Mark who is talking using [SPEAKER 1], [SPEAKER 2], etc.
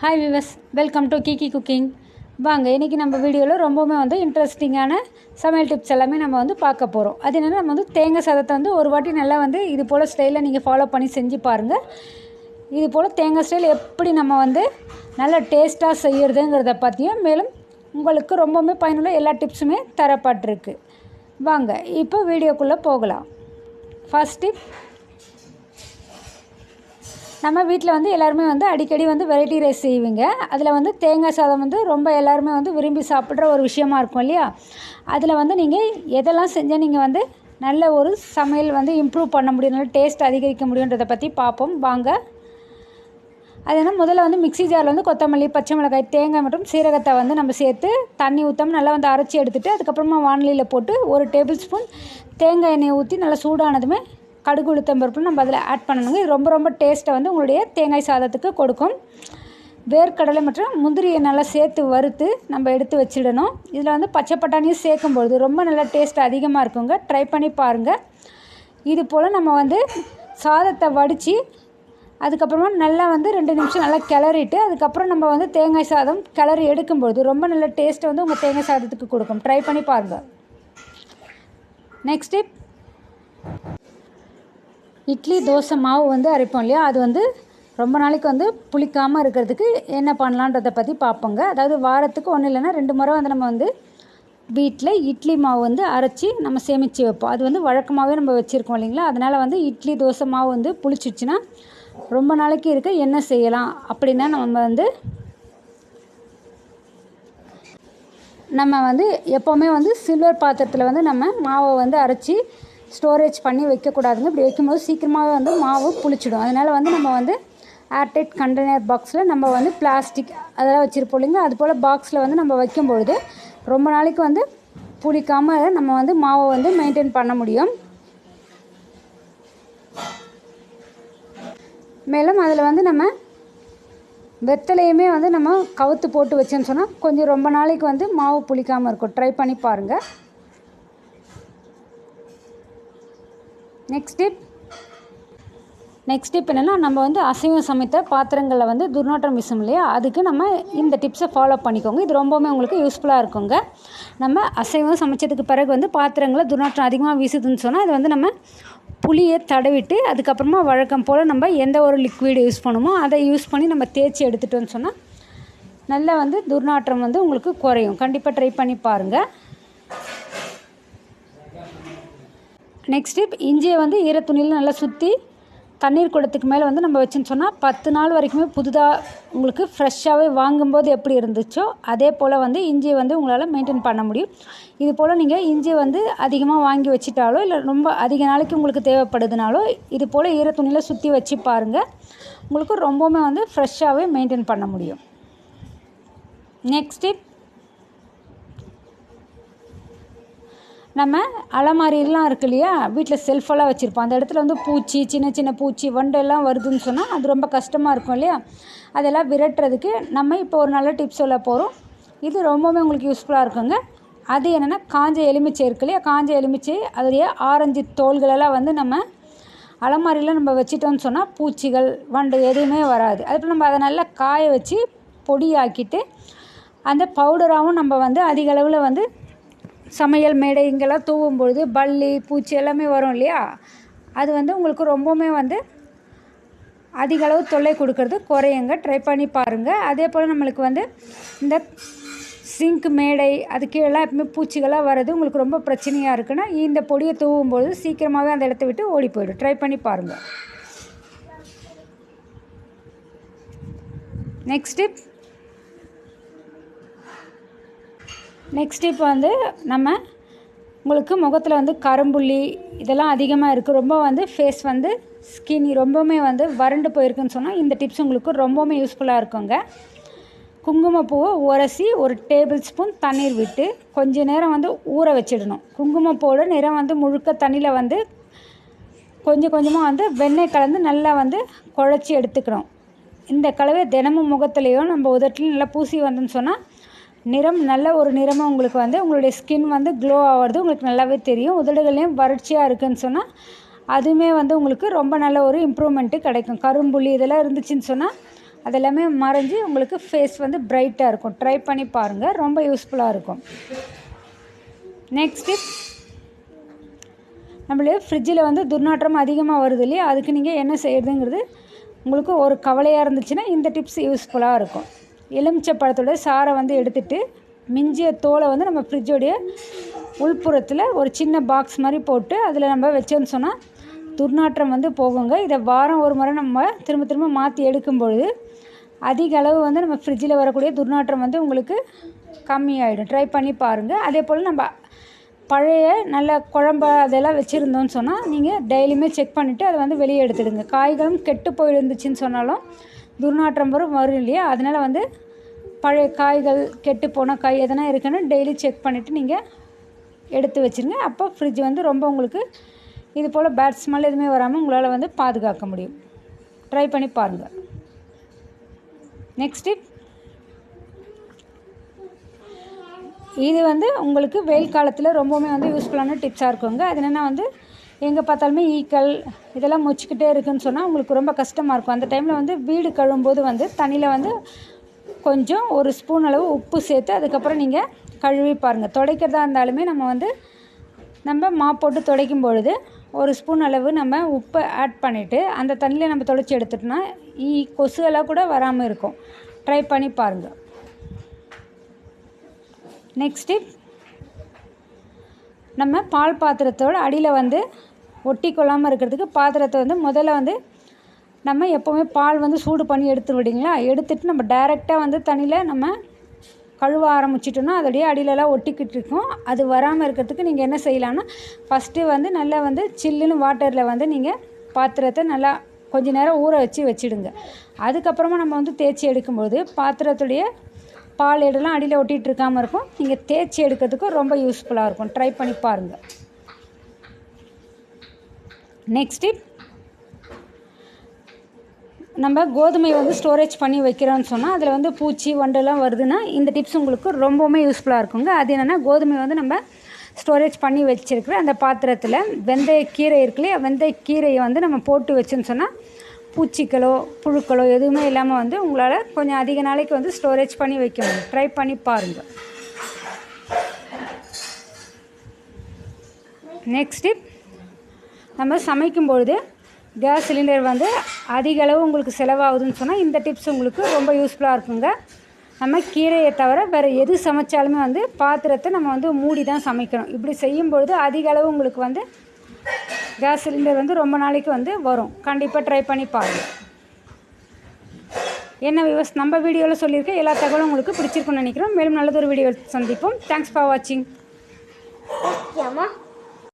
[SPEAKER 1] Hi viewers welcome to Kiki cooking வாங்க இன்றைக்கி நம்ம வீடியோவில் ரொம்பவுமே வந்து இன்ட்ரெஸ்டிங்கான சமையல் டிப்ஸ் எல்லாமே நம்ம வந்து பார்க்க போகிறோம் அது என்னென்னா நம்ம வந்து தேங்காய் சாதத்தை வந்து ஒரு வாட்டி நல்லா வந்து இது போல் ஸ்டைலில் நீங்கள் ஃபாலோ பண்ணி செஞ்சு பாருங்கள் இது போல் தேங்காய் ஸ்டைல் எப்படி நம்ம வந்து நல்லா டேஸ்ட்டாக செய்கிறதுங்கிறத பற்றியும் மேலும் உங்களுக்கு ரொம்பவுமே பயனுள்ள எல்லா டிப்ஸுமே தரப்பட்டிருக்கு. வாங்க இப்போ வீடியோக்குள்ளே போகலாம். ஃபஸ்ட் டிப் நம்ம வீட்டில் வந்து எல்லாருமே வந்து அடிக்கடி வந்து வெரைட்டி ரைஸ் செய்வீங்க. அதில் வந்து தேங்காய் சாதம் வந்து ரொம்ப எல்லாருமே வந்து விரும்பி சாப்பிட்ற ஒரு விஷயமா இருக்கும் இல்லையா? அதில் வந்து நீங்கள் எதெல்லாம் செஞ்சால் நீங்கள் வந்து நல்ல ஒரு சமையல் வந்து இம்ப்ரூவ் பண்ண முடியும் நல்ல டேஸ்ட் அதிகரிக்க முடியுன்றதை பற்றி பார்ப்போம் வாங்க. அது என்ன முதல்ல வந்து மிக்ஸி ஜாரில் வந்து கொத்தமல்லி பச்சை மிளகாய் தேங்காய் மற்றும் சீரகத்தை வந்து நம்ம சேர்த்து தண்ணி ஊற்றாம நல்லா வந்து அரைச்சி எடுத்துகிட்டு அதுக்கப்புறமா வானிலையில் போட்டு ஒரு டேபிள் ஸ்பூன் தேங்காய் எண்ணெய் ஊற்றி நல்லா சூடானதுமே கடுகு உளுத்தம் பருப்பு நம்ம அதில் ஆட் பண்ணணுங்க. இது ரொம்ப ரொம்ப டேஸ்ட்டை வந்து உங்களுடைய தேங்காய் சாதத்துக்கு கொடுக்கும். வேர்க்கடலை மற்றும் முந்திரியை நல்லா சேர்த்து வறுத்து நம்ம எடுத்து வச்சிடணும். இதில் வந்து பச்சை பட்டாணியும் சேர்க்கும்பொழுது ரொம்ப நல்லா டேஸ்ட் அதிகமாக இருக்குங்க. ட்ரை பண்ணி பாருங்கள் இது போல் நம்ம வந்து சாதத்தை வடித்து அதுக்கப்புறமா நல்லா வந்து ரெண்டு நிமிஷம் நல்லா கிளறிட்டு அதுக்கப்புறம் நம்ம வந்து தேங்காய் சாதம் கிளறி எடுக்கும்பொழுது ரொம்ப நல்ல டேஸ்ட்டை வந்து உங்கள் தேங்காய் சாதத்துக்கு கொடுக்கும். ட்ரை பண்ணி பாருங்கள் நெக்ஸ்ட் டிப் இட்லி தோசை மாவு வந்து அரைப்போம் இல்லையா? அது வந்து ரொம்ப நாளைக்கு வந்து புளிக்காமல் இருக்கிறதுக்கு என்ன பண்ணலான்றதை பற்றி பார்ப்போங்க அதாவது வாரத்துக்கு ஒன்றும் இல்லைன்னா ரெண்டு முறை வந்து நம்ம வந்து வீட்டில் இட்லி மாவு வந்து அரைச்சி நம்ம சேமித்து வைப்போம். அது வந்து வழக்கமாகவே நம்ம வச்சுருக்கோம் இல்லைங்களா? அதனால் வந்து இட்லி தோசை மாவு வந்து புளிச்சிச்சின்னா ரொம்ப நாளைக்கு இருக்க என்ன செய்யலாம் அப்படின்னா நம்ம வந்து நம்ம வந்து எப்போவுமே வந்து சில்வர் பாத்திரத்தில் வந்து நம்ம மாவை வந்து அரைச்சி ஸ்டோரேஜ் பண்ணி வைக்கக்கூடாதுங்க. இப்படி வைக்கும்போது சீக்கிரமாகவே வந்து மாவு புளிச்சிடும். அதனால் வந்து நம்ம வந்து ஏர்டைட் கண்டெய்னர் பாக்ஸில் நம்ம வந்து பிளாஸ்டிக் அதெல்லாம் வச்சுருப்போம் இல்லைங்க. அது போல் பாக்ஸில் வந்து நம்ம வைக்கும் பொழுது ரொம்ப நாளைக்கு வந்து புளிக்காமல் நம்ம வந்து மாவை வந்து மெயின்டைன் பண்ண முடியும். மேலும் அதில் வந்து நம்ம வெத்தலையுமே வந்து நம்ம கவுத்து போட்டு வச்சோன்னு சொன்னால் கொஞ்சம் ரொம்ப நாளைக்கு வந்து மாவு புளிக்காமல் இருக்கும். ட்ரை பண்ணி பாருங்கள் நெக்ஸ்ட் டிப் நெக்ஸ்ட் டிப் என்னென்னா நம்ம வந்து அசைவம் சமைத்த பாத்திரங்களில் வந்து துர்நாற்றம் வீசும் இல்லையா? அதுக்கு நம்ம இந்த டிப்ஸை ஃபாலோ பண்ணிக்கோங்க. இது ரொம்பவுமே உங்களுக்கு யூஸ்ஃபுல்லாக இருக்குங்க. நம்ம அசைவம் சமைச்சதுக்கு பிறகு வந்து பாத்திரங்களை துர்நாற்றம் அதிகமாக வீசுதுன்னு சொன்னால் அது வந்து நம்ம புளியை தடவிட்டு அதுக்கப்புறமா வழக்கம் போல் நம்ம எந்த ஒரு லிக்விடு யூஸ் பண்ணுமோ அதை யூஸ் பண்ணி நம்ம தேய்ச்சி எடுத்துட்டோம்னு சொன்னால் நல்லா வந்து துர்நாற்றம் வந்து உங்களுக்கு குறையும். கண்டிப்பாக ட்ரை பண்ணி பாருங்கள் நெக்ஸ்ட் டிப் இஞ்சியை வந்து ஈரத்துணியில் நல்லா சுற்றி தண்ணீர் குடத்துக்கு மேலே வந்து நம்ம வச்சுன்னு சொன்னால் பத்து நாள் வரைக்குமே புதுதாக உங்களுக்கு ஃப்ரெஷ்ஷாகவே வாங்கும்போது எப்படி இருந்துச்சோ அதே போல் வந்து இஞ்சியை வந்து உங்களால் மெயின்டைன் பண்ண முடியும். இது போல் நீங்கள் இஞ்சியை வந்து அதிகமாக வாங்கி வச்சிட்டாலோ இல்லை ரொம்ப அதிக நாளைக்கு உங்களுக்கு தேவைப்படுதுனாலோ இது போல் ஈரத்துணியில் சுற்றி வச்சு பாருங்கள் உங்களுக்கு ரொம்பவுமே வந்து ஃப்ரெஷ்ஷாகவே மெயின்டைன் பண்ண முடியும். நெக்ஸ்ட் டிப் நம்ம அலமாரிலாம் இருக்கு இல்லையா? வீட்டில் செல்ஃபெல்லாம் வச்சுருப்போம். அந்த இடத்துல வந்து பூச்சி சின்ன சின்ன பூச்சி வண்டெல்லாம் வருதுன்னு சொன்னால் அது ரொம்ப கஷ்டமாக இருக்கும் இல்லையா? அதெல்லாம் விரட்டுறதுக்கு நம்ம இப்போ ஒரு நல்ல டிப்ஸ் சொல்ல போகிறோம் இது ரொம்பவுமே உங்களுக்கு யூஸ்ஃபுல்லாக இருக்குங்க. அது என்னென்னா காஞ்ச எலுமிச்சை இருக்கு இல்லையா? காஞ்ச எலுமிச்சை அதோடைய ஆரஞ்சு தோள்களெல்லாம் வந்து நம்ம அலமாரியில் நம்ம வச்சிட்டோம்னு சொன்னால் பூச்சிகள் வண்டு எதுவுமே வராது. அதுக்கு நம்ம அதை நல்லா காய வச்சு பொடியாக்கிட்டு அந்த பவுடராகவும் நம்ம வந்து அதிக அளவில் வந்து சமையல் மேடைங்கெல்லாம் தூவும் பொழுது பல்லி பூச்சி எல்லாமே வரும் இல்லையா? அது வந்து உங்களுக்கு ரொம்பவுமே வந்து அதிகளவு தொல்லை கொடுக்கறது. குறையுங்க. ட்ரை பண்ணி பாருங்கள் அதே போல் நம்மளுக்கு வந்து இந்த சிங்க் மேடை அது கீழெல்லாம் எப்பவுமே பூச்சிகளாக வர்றது உங்களுக்கு ரொம்ப பிரச்சனையாக இருக்குன்னா இந்த பொடியை தூவும் பொழுது சீக்கிரமாகவே அந்த இடத்த விட்டு ஓடி போயிடும். ட்ரை பண்ணி பாருங்கள் நெக்ஸ்ட் டிப் நெக்ஸ்ட் இப்போ வந்து நம்ம உங்களுக்கு முகத்தில் வந்து கரும்புள்ளி இதெல்லாம் அதிகமாக இருக்குது ரொம்ப வந்து ஃபேஸ் வந்து ஸ்கின் ரொம்பவுமே வந்து வறண்டு போயிருக்குன்னு சொன்னால் இந்த டிப்ஸ் உங்களுக்கு ரொம்பவுமே யூஸ்ஃபுல்லாக இருக்குங்க. குங்குமப்பூவை உரசி ஒரு டேபிள் ஸ்பூன் தண்ணீர் விட்டு கொஞ்ச நேரம் வந்து ஊற வச்சிடணும். குங்குமப்பூவோட நிறம் வந்து முழுக்க தண்ணியில் வந்து கொஞ்சம் கொஞ்சமாக வந்து வெண்ணெய் கலந்து நல்லா வந்து குழச்சி எடுத்துக்கணும். இந்த கலவை தினமும் முகத்துலேயோ நம்ம உதட்டிலையும் நல்லா பூசி வந்தோன்னு சொன்னால் நிறம் நல்ல ஒரு நிறமாக உங்களுக்கு வந்து உங்களுடைய ஸ்கின் வந்து க்ளோ ஆகிறது உங்களுக்கு நல்லாவே தெரியும். உதடுகள்லேயும் வறட்சியாக இருக்குதுன்னு சொன்னால் அதுவுமே வந்து உங்களுக்கு ரொம்ப நல்ல ஒரு இம்ப்ரூவ்மெண்ட்டு கிடைக்கும். கரும்புள்ளி இதெல்லாம் இருந்துச்சுன்னு சொன்னால் அதெல்லாமே மறைஞ்சி உங்களுக்கு ஃபேஸ் வந்து பிரைட்டாக இருக்கும். ட்ரை பண்ணி பாருங்கள் ரொம்ப யூஸ்ஃபுல்லாக இருக்கும். நெக்ஸ்ட் டிப் நம்மளே ஃப்ரிட்ஜில் வந்து துர்நாற்றம் அதிகமாக வருது இல்லையா? அதுக்கு நீங்கள் என்ன செய்கிறதுங்கிறது உங்களுக்கு ஒரு கவலையாக இருந்துச்சுன்னா இந்த டிப்ஸ் யூஸ்ஃபுல்லாக இருக்கும். எலுமிச்சை பழத்தோட சாறை வந்து எடுத்துட்டு மிஞ்சிய தோலை வந்து நம்ம ஃப்ரிட்ஜோடைய உள்புறத்தில் ஒரு சின்ன பாக்ஸ் மாதிரி போட்டு அதில் நம்ம வச்சோம்னு சொன்னால் துர்நாற்றம் வந்து போகுங்க. இதை வாரம் ஒரு முறை நம்ம திரும்ப திரும்ப மாற்றி எடுக்கும் பொழுது அதிக அளவு வந்து நம்ம ஃப்ரிட்ஜில் வரக்கூடிய துர்நாற்றம் வந்து உங்களுக்கு கம்மியாயிடும். ட்ரை பண்ணி பாருங்கள் அதே போல் நம்ம பழைய நல்ல குழம்பு அதெல்லாம் வச்சுருந்தோன்னு சொன்னால் நீங்கள் டெய்லியுமே செக் பண்ணிவிட்டு அதை வந்து வெளியே எடுத்துடுங்க. காய்களும் கெட்டு போயிருந்துச்சுன்னு சொன்னாலும் துர்நாற்றம் வரும் வரும் இல்லையா? அதனால் வந்து பழைய காய்கள் கெட்டு போன காய் எதனா இருக்குன்னு டெய்லி செக் பண்ணிவிட்டு நீங்கள் எடுத்து வச்சுருங்க. அப்போ ஃப்ரிட்ஜ் வந்து ரொம்ப உங்களுக்கு இது போல் பேட் ஸ்மெல் எதுவுமே வராமல் உங்களால் வந்து பாதுகாக்க முடியும். ட்ரை பண்ணி பாருங்கள் நெக்ஸ்ட் டிப் இது வந்து உங்களுக்கு வெயில் காலத்தில் ரொம்பவுமே வந்து யூஸ்ஃபுல்லான டிப்ஸாக இருக்குங்க. அது என்னென்னா வந்து எங்கே பார்த்தாலுமே ஈக்கள் இதெல்லாம் முச்சிக்கிட்டே இருக்குன்னு சொன்னால் உங்களுக்கு ரொம்ப கஷ்டமாக இருக்கும். அந்த டைமில் வந்து வீடு கழுவும்போது வந்து தண்ணியில் வந்து கொஞ்சம் ஒரு ஸ்பூன் அளவு உப்பு சேர்த்து அதுக்கப்புறம் நீங்கள் கழுவி பாருங்கள் துடைக்கிறதா இருந்தாலுமே நம்ம வந்து நம்ம மா போட்டு துடைக்கும் பொழுது ஒரு ஸ்பூன் அளவு நம்ம உப்பை ஆட் பண்ணிவிட்டு அந்த தண்ணியில் நம்ம துடைச்சி எடுத்துட்டோம்னா ஈ கொசு எல்லாம் கூட வராமல் இருக்கும். ட்ரை பண்ணி பாருங்கள் நெக்ஸ்ட் டிப் நம்ம பால் பாத்திரத்தோட அடியில் வந்து ஒட்டி கொள்ளாமல் இருக்கிறதுக்கு பாத்திரத்தை வந்து முதல்ல வந்து நம்ம எப்போவுமே பால் வந்து சூடு பண்ணி எடுத்து விடுங்களா எடுத்துட்டு நம்ம டைரெக்டாக வந்து தண்ணியில் நம்ம கழுவ ஆரம்பிச்சிட்டோன்னா அதோடைய அடியிலலாம் ஒட்டிக்கிட்டு இருக்கும். அது வராமல் இருக்கிறதுக்கு நீங்கள் என்ன செய்யலாம்னா ஃபஸ்ட்டு வந்து நல்லா வந்து சில்லுன்னு வாட்டரில் வந்து நீங்கள் பாத்திரத்தை நல்லா கொஞ்ச நேரம் ஊற வச்சு வச்சிடுங்க. அதுக்கப்புறமா நம்ம வந்து தேய்ச்சி எடுக்கும்போது பாத்திரத்துடைய பால் எடுலாம் அடியில் ஒட்டிகிட்டு இருக்காமல் இருக்கும். நீங்கள் தேய்ச்சி எடுக்கிறதுக்கும் ரொம்ப யூஸ்ஃபுல்லாக இருக்கும். ட்ரை பண்ணி பாருங்கள் நெக்ஸ்ட் டிப் நம்ம கோதுமை வந்து ஸ்டோரேஜ் பண்ணி வைக்கிறோம்னு சொன்னால் அதில் வந்து பூச்சி வண்டெல்லாம் வருதுன்னா இந்த டிப்ஸ் உங்களுக்கு ரொம்பவுமே யூஸ்ஃபுல்லாக இருக்குங்க. அது என்னென்னா கோதுமை வந்து நம்ம ஸ்டோரேஜ் பண்ணி வச்சிருக்கிற அந்த பாத்திரத்தில் வெந்தய கீரை வெந்தயக்கீரையை வெந்தய கீரையை வந்து நம்ம போட்டு வச்சோன்னு சொன்னால் பூச்சிகளோ புழுக்களோ எதுவுமே இல்லாமல் வந்து உங்களால் கொஞ்சம் அதிக நாளைக்கு வந்து ஸ்டோரேஜ் பண்ணி வைக்க முடியும். ட்ரை பண்ணி பாருங்கள் நெக்ஸ்ட் டிப் நம்ம சமைக்கும் பொழுது கேஸ் சிலிண்டர் வந்து அதிக அளவு உங்களுக்கு செலவாகுதுன்னு சொன்னால் இந்த டிப்ஸ் உங்களுக்கு ரொம்ப யூஸ்ஃபுல்லாக இருக்குங்க. நம்ம கீரையை தவிர வேறு எது சமைச்சாலுமே வந்து பாத்திரத்தை நம்ம வந்து மூடி தான் சமைக்கணும். இப்படி செய்யும் பொழுது அதிக அளவு உங்களுக்கு வந்து கேஸ் சிலிண்டர் வந்து ரொம்ப நாளைக்கு வந்து வரும். கண்டிப்பாக ட்ரை பண்ணி பாருங்கள் என்ன விவஸ் நம்ம வீடியோவில் சொல்லியிருக்கேன் எல்லா தகவலும் உங்களுக்கு பிடிச்சிருக்குன்னு நினைக்கிறோம். மேலும் நல்லதொரு வீடியோ சந்திப்போம். தேங்க்ஸ் ஃபார் வாட்சிங்
[SPEAKER 2] ஓகேம்மா